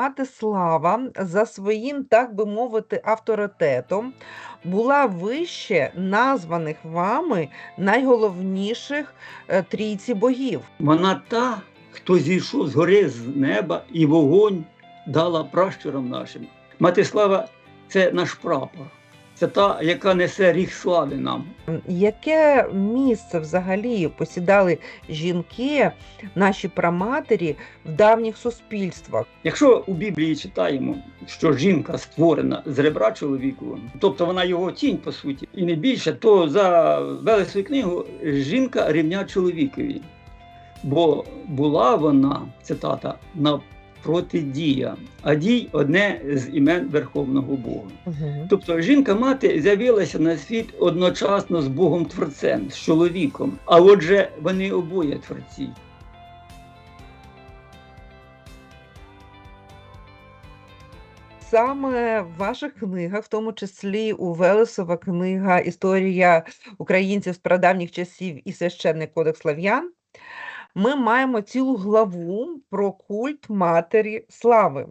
мати слава за своїм, так би мовити, авторитетом була вище названих вами найголовніших е, трійці богів? Вона та, хто зійшов з гори з неба і вогонь дала пращурам нашим. Матислава це наш прапор. Це та, яка несе ріг слави нам. Яке місце взагалі посідали жінки, наші праматері в давніх суспільствах? Якщо у Біблії читаємо, що жінка створена з ребра чоловіку, тобто вона його тінь по суті, і не більше, то за Велесою книгу жінка рівня чоловікові. Бо була вона, цитата, на протидія, а дій одне з імен Верховного Бога. Угу. Тобто жінка-мати з'явилася на світ одночасно з Богом Творцем, з чоловіком. А отже, вони обоє творці. Саме в ваших книгах, в тому числі у Велесова книга Історія українців з прадавніх часів і священний кодекс слав'ян, ми маємо цілу главу про культ Матері Слави,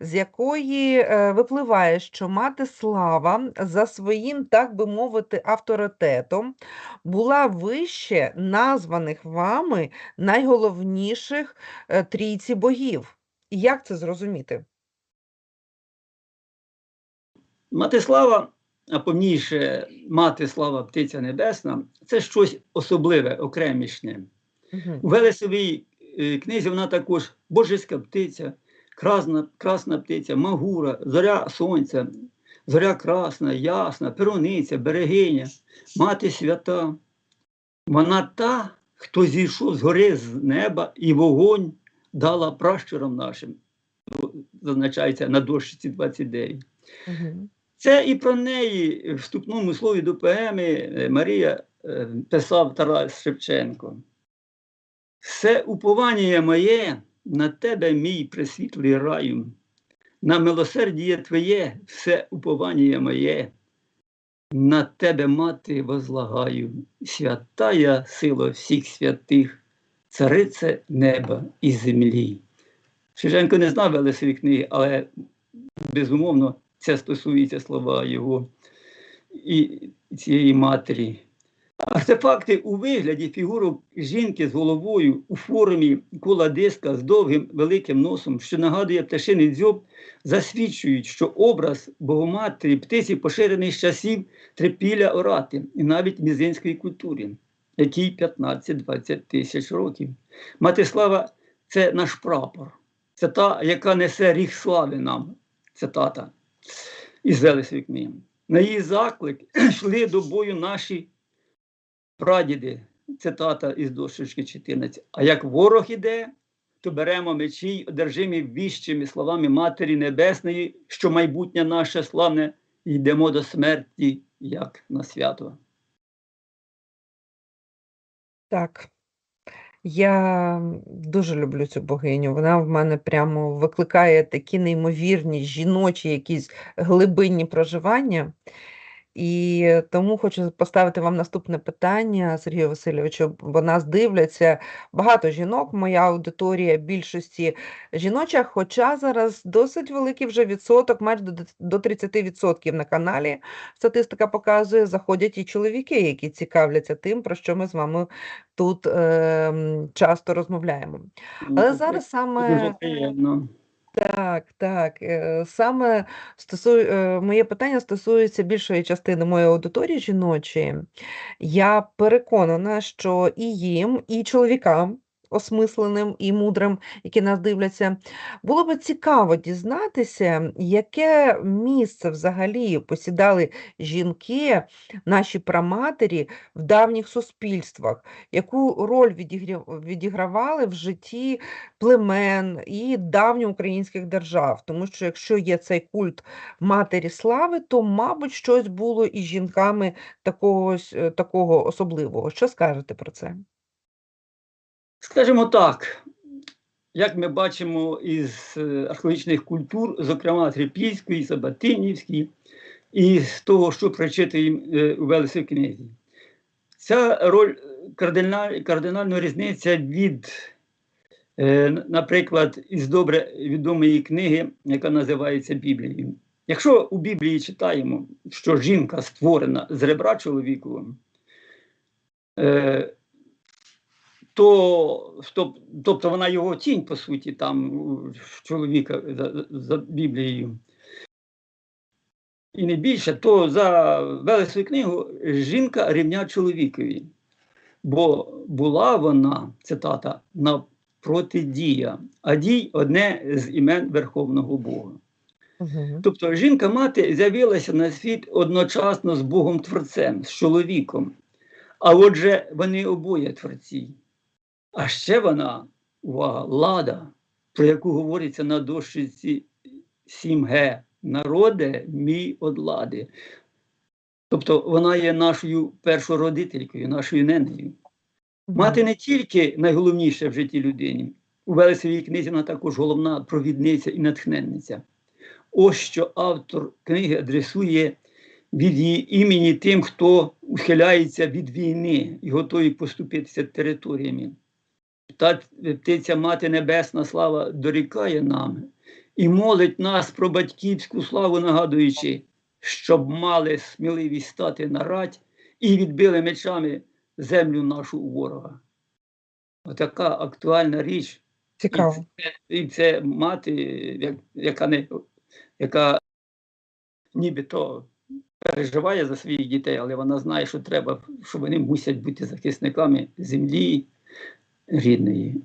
з якої е, випливає, що мати Слава за своїм, так би мовити, авторитетом була вище названих вами найголовніших е, трійці богів. Як це зрозуміти? Мати слава, а повніше мати слава птиця небесна, це щось особливе, окремішне. У Велесовій книзі вона також божеська птиця, красна, красна птиця, магура, зоря сонця, зоря красна, ясна, перониця, берегиня, мати свята. Вона та, хто зійшов з гори з неба і вогонь дала пращурам нашим. Зазначається на дощиці 29. Мгм. Це і про неї в вступному слові до поеми е, Марія е, писав Тарас Шевченко. Все уповання моє на тебе, мій пресвітлий раю, на милосердіє Твоє, все уповання моє, на тебе, мати, возлагаю, святая сила всіх святих, царице неба і землі. Шевченко не знав Велесові книги, але безумовно це стосується слова його і цієї матері. Артефакти у вигляді фігурок жінки з головою у формі кола диска з довгим великим носом, що нагадує пташиний дзьоб, засвідчують, що образ Богоматері птиці поширений з часів трипілля орати і навіть мізинської культури, якій 15-20 тисяч років. Матислава це наш прапор, це та, яка несе ріг слави нам. Цитата із Велесової книги. На її заклик йшли до бою наші прадіди, цитата із дощечки 14. А як ворог іде, то беремо мечі й одержимі віщими словами Матері Небесної, що майбутнє наше славне, йдемо до смерті, як на свято. Так. Я дуже люблю цю богиню. Вона в мене прямо викликає такі неймовірні жіночі якісь глибинні проживання. І тому хочу поставити вам наступне питання, Сергію Васильовичу, бо нас дивляться багато жінок, моя аудиторія більшості жіноча, хоча зараз досить великий вже відсоток, майже до дес- до 30% на каналі. Статистика показує, заходять і чоловіки, які цікавляться тим, про що ми з вами тут ем, часто розмовляємо. Але Ну, зараз Дуже саме приємно. Так, так. е, Саме стосу... е, моє питання стосується більшої частини моєї аудиторії жіночої. Я переконана, що і їм, і чоловікам, осмисленим і мудрим, які нас дивляться, було би цікаво дізнатися, яке місце взагалі посідали жінки, наші праматері в давніх суспільствах, яку роль відігравали в житті племен і давньоукраїнських держав. Тому що якщо є цей культ матері слави, то, мабуть, щось було і жінками такого, е, такого особливого. Що скажете про це? Скажімо так, як ми бачимо із е, археологічних культур, зокрема Трипільської, Сабатинівської, і з того, що прочитуємо е, у Велесовій книзі. Ця роль кардинальна, кардинально різниця від Е, Наприклад, із добре відомої книги, яка називається Біблією. Якщо у Біблії читаємо, що жінка створена з ребра чоловіковим, е, то, тобто вона його тінь, по суті, там чоловіка за, за Біблією. І не більше, то за Велесою книгу жінка рівня чоловікові. Бо була вона, цитата, на протидія, а дій одне з імен Верховного Бога. Мгм. Тобто жінка-мати з'явилася на світ одночасно з Богом Творцем, з чоловіком. А отже, вони обоє творці. А ще вона, увага, лада, про яку говориться на дощиці 7Г. Народе мій одлади. Тобто вона є нашою першородителькою, нашою ненею. Мати не тільки найголовніше в житті людині, у Велесовій книзі вона також головна провідниця і натхненниця. Ось що автор книги адресує від її імені тим, хто ухиляється від війни і готовий поступитися територіями. Та птиця Мати Небесна слава дорікає нам і молить нас про батьківську славу, нагадуючи, щоб мали сміливість стати на рать і відбили мечами землю нашу ворога. Отака актуальна річ. Цікаво. І це, і це мати, як- яка не яка нібито переживає за своїх дітей, але вона знає, що треба, що вони мусять бути захисниками землі рідної.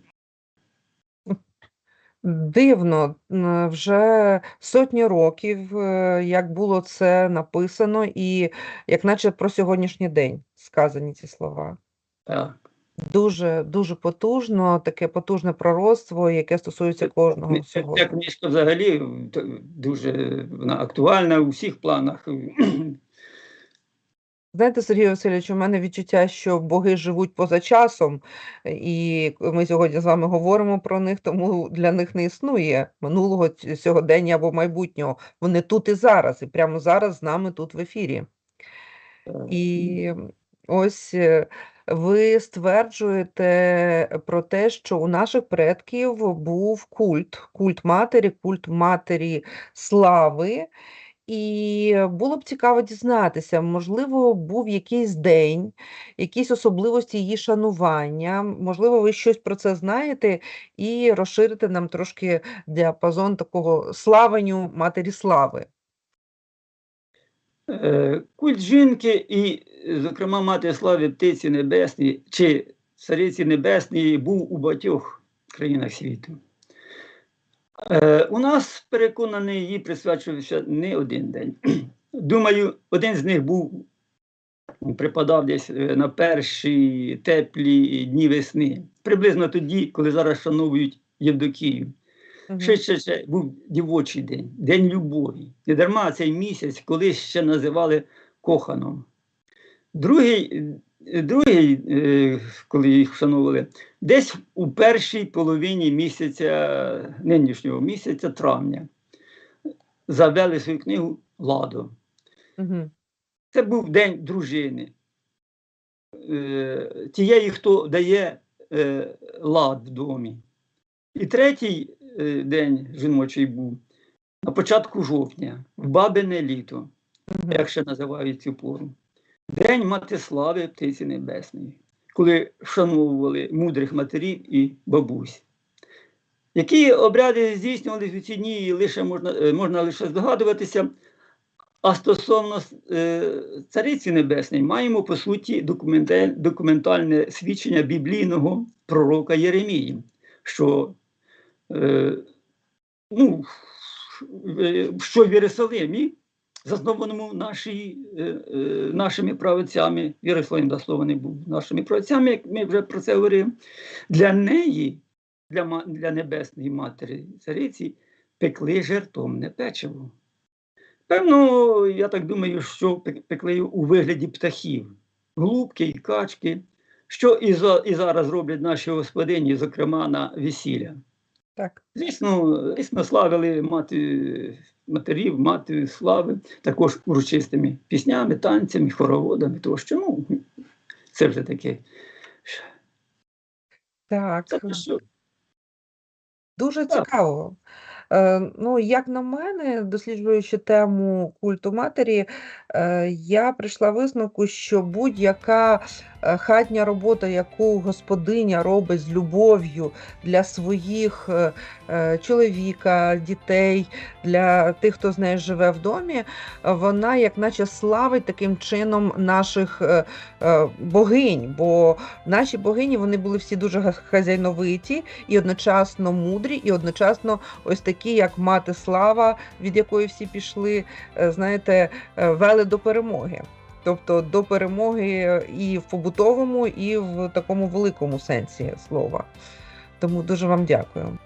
Дивно, вже сотні років, е, як було це написано, і як наче про сьогоднішній день сказані ці слова. Так. Дуже, дуже потужно, таке потужне пророцтво, яке стосується кожного Ця сьогодні. книжка взагалі дуже вона актуальна у всіх планах. Знаєте, Сергій Васильович, у мене відчуття, що боги живуть поза часом, і ми сьогодні з вами говоримо про них, тому для них не існує минулого, сьогодення або майбутнього. Вони тут і зараз, і прямо зараз з нами тут в ефірі. І ось е, ви стверджуєте про те, що у наших предків був культ, культ матері, культ матері слави. І було б цікаво дізнатися, можливо, був якийсь день, якісь особливості її шанування. Можливо, ви щось про це знаєте і розширите нам трошки діапазон такого славенню матері слави. Е, Культ жінки і, зокрема, мати слави птиці небесної чи цариці небесної був у багатьох країнах світу. Е, У нас переконаний її присвячувався не один день. Думаю, один з них був припадав десь е, на перші теплі дні весни, приблизно тоді, коли зараз вшановують Євдокію. Ще, ще, ще був дівочий день, день любові. Не дарма цей місяць колись ще називали коханом. Другий, другий е, коли їх вшановували, десь у першій половині місяця, нинішнього місяця травня, завели свою книгу Ладо. Мгм. Це був день дружини. Е, Тієї, хто дає е, лад в домі. І третій е, день жіночий був на початку жовтня, в бабине літо, як ще називають цю пору. День Матислави Птиці Небесної, коли вшановували мудрих матерів і бабусь. Які обряди здійснювалися у ці дні, лише можна, е, можна лише здогадуватися. А стосовно е, Цариці Небесної, маємо по суті документальне свідчення біблійного пророка Єремії, що, е, ну, що в Єрусалимі, заснованому нашій, е, е, нашими правоцями, Єрусалим заснований був нашими правоцями, як ми вже про це говорили, для неї, для, для Небесної Матері Цариці, пекли жертовне печиво. Певно, я так думаю, що пекли у вигляді птахів, голубки і качки, що і, за, і зараз роблять наші господині, зокрема на весілля. Так. Звісно, звісно, славили мати матерів, мати слави, також урочистими піснями, танцями, хороводами, тому що ну, це вже таке. Так. Те, що Дуже Так. цікаво. Е, ну, як на мене, досліджуючи тему культу матері, е, я прийшла висновку, що будь-яка хатня робота, яку господиня робить з любов'ю для своїх е, е, чоловіка, дітей, для тих, хто з нею живе в домі, е, вона як наче славить таким чином наших е, е, богинь. Бо наші богині вони були всі дуже хазяйновиті і одночасно мудрі, і одночасно ось такі, як мати слава, від якої всі пішли, е, знаєте, е, вели до перемоги. Тобто до перемоги і в побутовому, і в такому великому сенсі слова. Тому дуже вам дякую.